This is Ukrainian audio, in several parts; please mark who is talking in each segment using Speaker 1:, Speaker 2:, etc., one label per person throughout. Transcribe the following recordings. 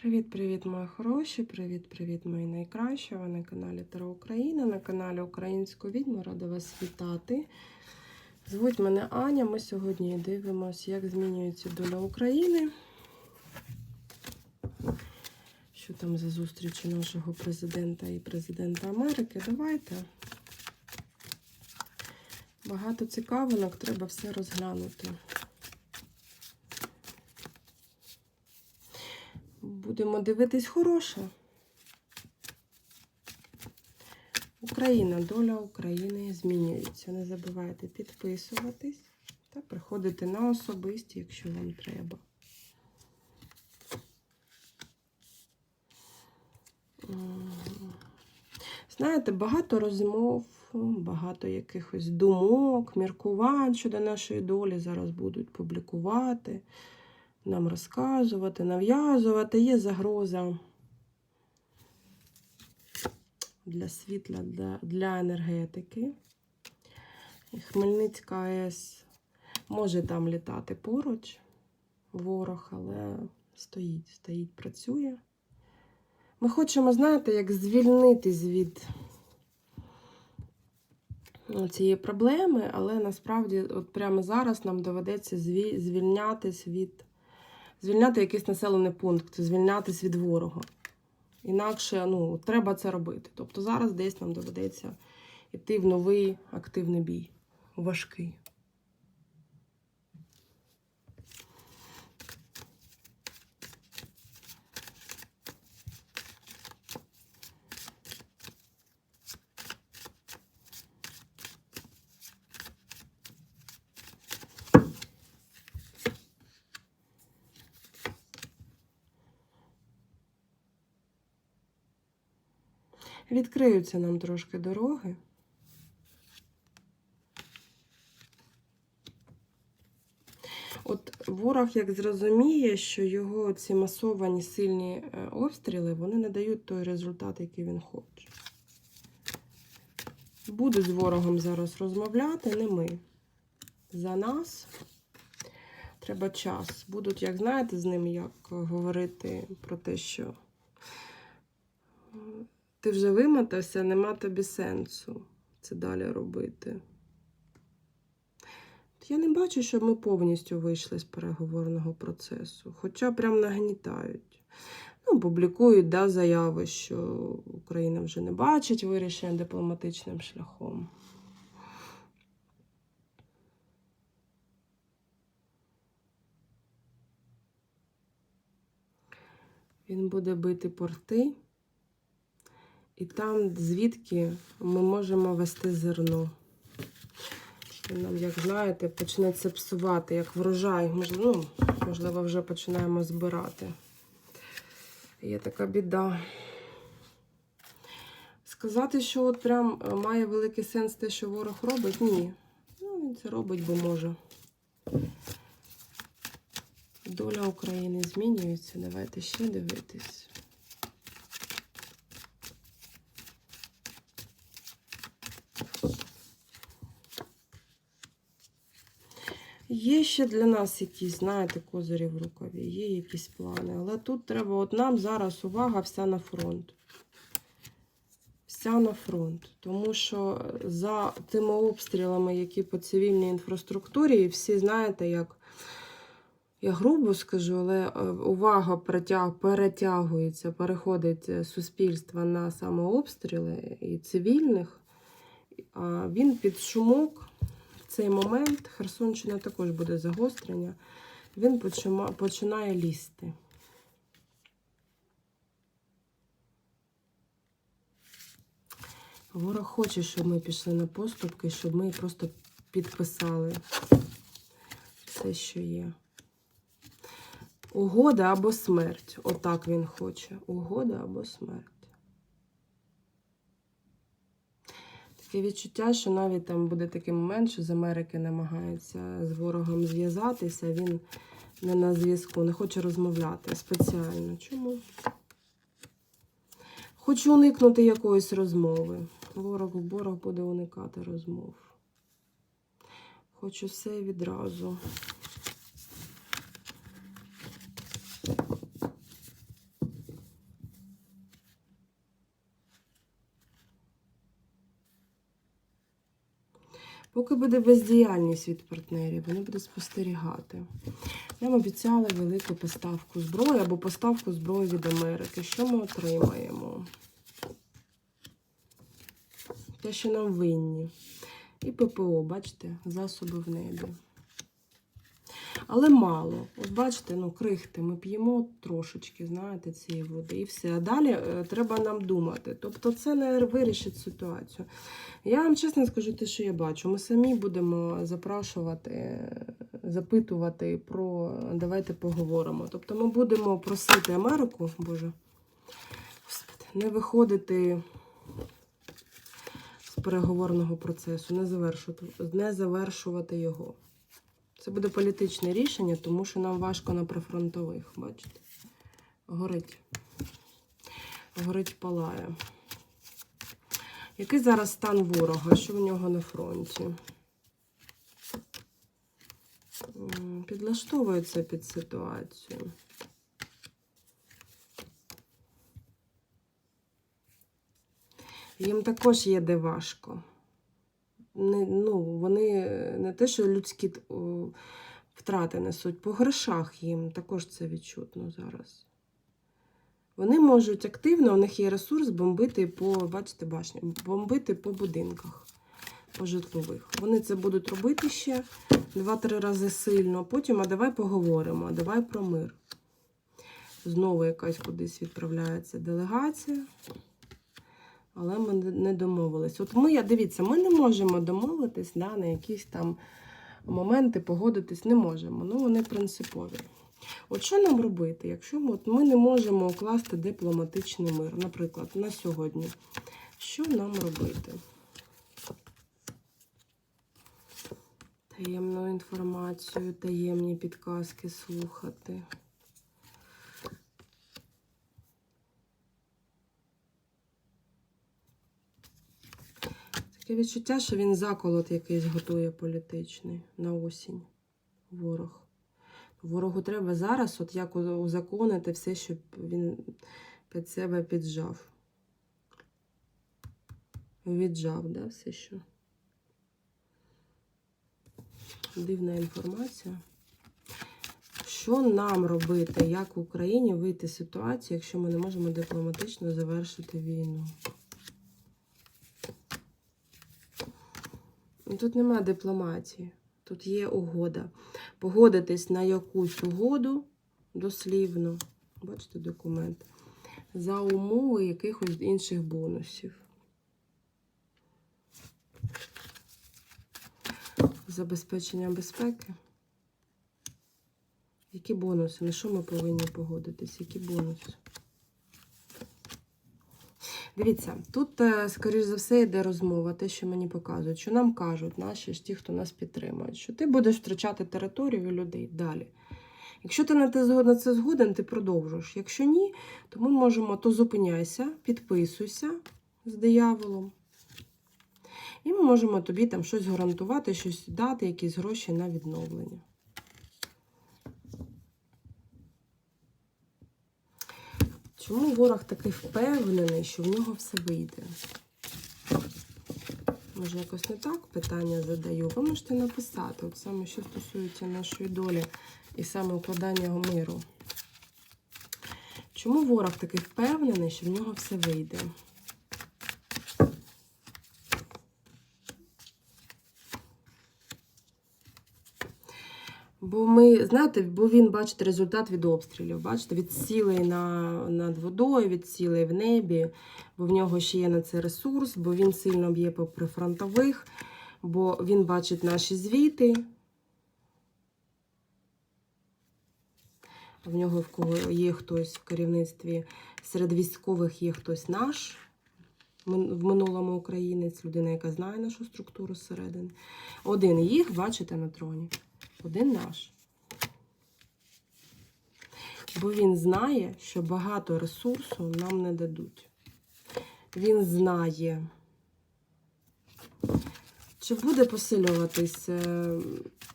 Speaker 1: Привіт-привіт, мої хороші! Привіт-привіт, мої найкращі! Ви на каналі Таро Україна, на каналі Українську відьму. Рада вас вітати. Звуть мене Аня. Ми сьогодні дивимося, як змінюється доля України. Що там за зустрічі нашого президента і президента Америки? Давайте. Багато цікавинок, треба все розглянути. Будемо дивитись хороше. Україна, доля України змінюється. Не забувайте підписуватись та приходити на особисті, якщо вам треба. Знаєте, багато розмов, багато якихось думок, міркувань щодо нашої долі зараз будуть публікувати нам розказувати, нав'язувати. Є загроза для світла, для, для енергетики. Хмельницька АЕС може там літати поруч, ворог, але стоїть, стоїть, працює. Ми хочемо, знаєте, як звільнитись від цієї проблеми, але насправді, от прямо зараз нам доведеться зві- звільнятись від звільняти якийсь населений пункт, звільнятись від ворога. Інакше ну, треба це робити. Тобто зараз десь нам доведеться йти в новий активний бій. Важкий. Відкриються нам трошки дороги. От ворог як зрозуміє, що його ці масовані сильні е, обстріли, вони не дають той результат, який він хоче. Будуть з ворогом зараз розмовляти, не ми. За нас треба час. Будуть, як знаєте, з ним як говорити про те, що ти вже вимотався, нема тобі сенсу це далі робити. Я не бачу, щоб ми повністю вийшли з переговорного процесу, хоча прям нагнітають. Ну, публікують да, заяви, що Україна вже не бачить вирішення дипломатичним шляхом. Він буде бити порти. І там, звідки ми можемо вести зерно. Нам, як знаєте, почне це псувати, як врожай. Можливо, ну, можливо, вже починаємо збирати. Є така біда. Сказати, що от прям е, має великий сенс те, що ворог робить, ні. Ну, він це робить, бо може. Доля України змінюється. Давайте ще дивитись. Є ще для нас якісь, знаєте, козирі в рукаві, є якісь плани. Але тут треба, от нам зараз увага вся на фронт. Вся на фронт. Тому що за тими обстрілами, які по цивільній інфраструктурі, і всі знаєте, як я грубо скажу, але е, увага перетяг, перетягується, переходить е, суспільства на саме обстріли і цивільних. Він під шумок цей момент Херсонщина також буде загострення. Він починає лізти. Ворог хоче, щоб ми пішли на поступки, щоб ми просто підписали все, що є. Угода або смерть. Отак він хоче. Угода або смерть. Таке відчуття, що навіть там буде такий момент, що з Америки намагається з ворогом зв'язатися, він не на зв'язку, не хоче розмовляти спеціально. Чому? Хочу уникнути якоїсь розмови. Ворог ворог буде уникати розмов. Хочу все відразу. Поки буде бездіяльність від партнерів, вони будуть спостерігати. Нам обіцяли велику поставку зброї або поставку зброї від Америки. Що ми отримаємо? Те, що нам винні. І ППО, бачите, засоби в небі. Але мало. От бачите, ну, крихти, ми п'ємо трошечки, знаєте, цієї води і все. А далі е, треба нам думати. Тобто це не вирішить ситуацію. Я вам чесно скажу те, що я бачу. Ми самі будемо запрашувати, запитувати про давайте поговоримо. Тобто ми будемо просити Америку, Боже, Господи, не виходити переговорного процесу, не завершувати, не завершувати його. Це буде політичне рішення, тому що нам важко на прифронтових, бачите? Горить. Горить палає. Який зараз стан ворога? Що в нього на фронті? Підлаштовується під ситуацію. Їм також є де важко. Не, ну, вони не те, що людські втрати несуть, по грошах їм також це відчутно зараз. Вони можуть активно, у них є ресурс бомбити по, бачите, башні, бомбити по будинках, по житлових. Вони це будуть робити ще два-три рази сильно. Потім, а давай поговоримо, а давай про мир. Знову якась кудись відправляється делегація. Але ми не домовились. От ми, дивіться, ми не можемо домовитись да, на якісь там моменти, погодитись не можемо. Ну, вони принципові. От що нам робити, якщо от ми не можемо укласти дипломатичний мир, наприклад, на сьогодні? Що нам робити? Таємну інформацію, таємні підказки слухати. Таке відчуття, що він заколот якийсь готує політичний на осінь. Ворог. Ворогу треба зараз, от як узаконити все, щоб він під себе піджав. Віджав, да, все що. Дивна інформація. Що нам робити, як в Україні вийти з ситуації, якщо ми не можемо дипломатично завершити війну? Тут немає дипломатії, тут є угода. Погодитись на якусь угоду дослівно, бачите документ, за умови якихось інших бонусів. Забезпечення безпеки. Які бонуси? На що ми повинні погодитись? Які бонуси? Дивіться, тут, е, скоріш за все, йде розмова, те, що мені показують, що нам кажуть, наші ж ті, хто нас підтримують, що ти будеш втрачати територію людей далі. Якщо ти на це згоден, ти продовжуєш. Якщо ні, то ми можемо то зупиняйся, підписуйся з дияволом. І ми можемо тобі там щось гарантувати, щось дати, якісь гроші на відновлення. Чому ворог такий впевнений, що в нього все вийде? Може, якось не так питання задаю. Ви можете написати, от саме що стосується нашої долі і саме укладання миру. Чому ворог такий впевнений, що в нього все вийде? Бо ми, знаєте, бо він бачите результат від обстрілів. Бачите, від цілей на, над водою, від цілей в небі, бо в нього ще є на це ресурс, бо він сильно б'є по прифронтових, бо він бачить наші звіти. В нього в кого є хтось в керівництві, серед військових є хтось наш, в минулому українець, людина, яка знає нашу структуру зсередини. Один їх, бачите, на троні. Один наш. Бо він знає, що багато ресурсу нам не дадуть. Він знає, чи буде посилюватись е,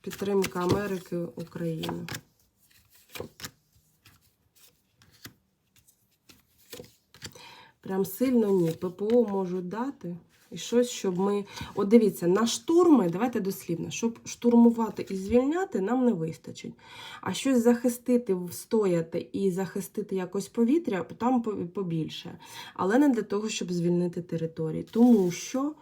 Speaker 1: підтримка Америки України. Прям сильно ні. ППО можуть дати. І щось, щоб ми. От дивіться, на штурми, давайте дослівно, щоб штурмувати і звільняти, нам не вистачить. А щось захистити, встояти і захистити якось повітря, там побільше. Але не для того, щоб звільнити території. Тому що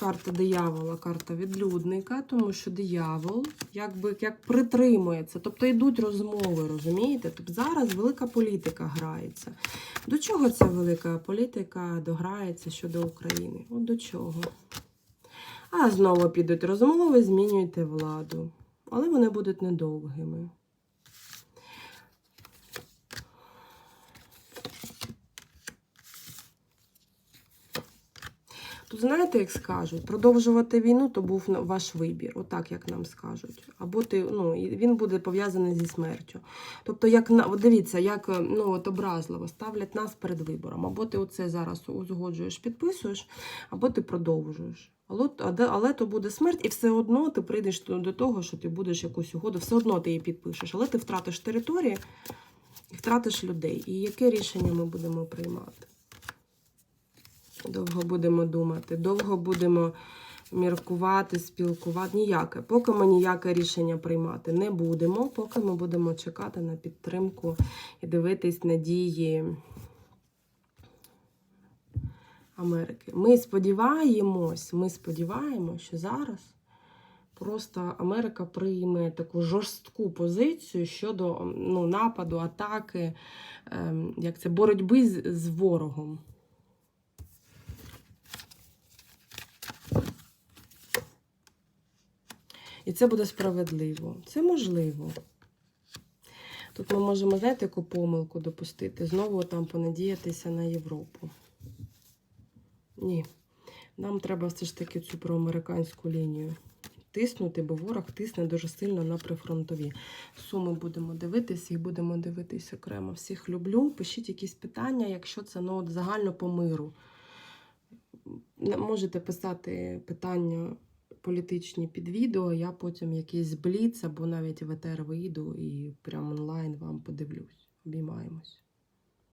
Speaker 1: карта диявола, карта відлюдника, тому що диявол якби як притримується. Тобто йдуть розмови, розумієте? Тобто зараз велика політика грається. До чого ця велика політика дограється щодо України? От до чого? А знову підуть розмови, змінюйте владу. Але вони будуть недовгими. Тут знаєте, як скажуть, продовжувати війну то був ваш вибір, отак як нам скажуть. Або ти, ну, він буде пов'язаний зі смертю. Тобто, як на дивіться, як ну, от образливо ставлять нас перед вибором. Або ти оце зараз узгоджуєш, підписуєш, або ти продовжуєш. Але, але, то буде смерть, і все одно ти прийдеш до до того, що ти будеш якусь угоду, все одно ти її підпишеш, але ти втратиш території і втратиш людей. І яке рішення ми будемо приймати? Довго будемо думати, довго будемо міркувати, спілкувати. Ніяке. Поки ми ніяке рішення приймати не будемо, поки ми будемо чекати на підтримку і дивитись на дії Америки. Ми сподіваємось, ми сподіваємось, що зараз просто Америка прийме таку жорстку позицію щодо ну, нападу, атаки, ем, як це, боротьби з, з ворогом. І це буде справедливо. Це можливо. Тут ми можемо, знаєте, яку помилку допустити? Знову там понадіятися на Європу. Ні. Нам треба все ж таки цю проамериканську лінію тиснути, бо ворог тисне дуже сильно на прифронтові. Суми будемо дивитися і будемо дивитись окремо. Всіх люблю. Пишіть якісь питання, якщо це ну, от загально по миру. Можете писати питання політичні під відео, я потім якийсь бліц або навіть в вийду і прямо онлайн вам подивлюсь. Обіймаємось.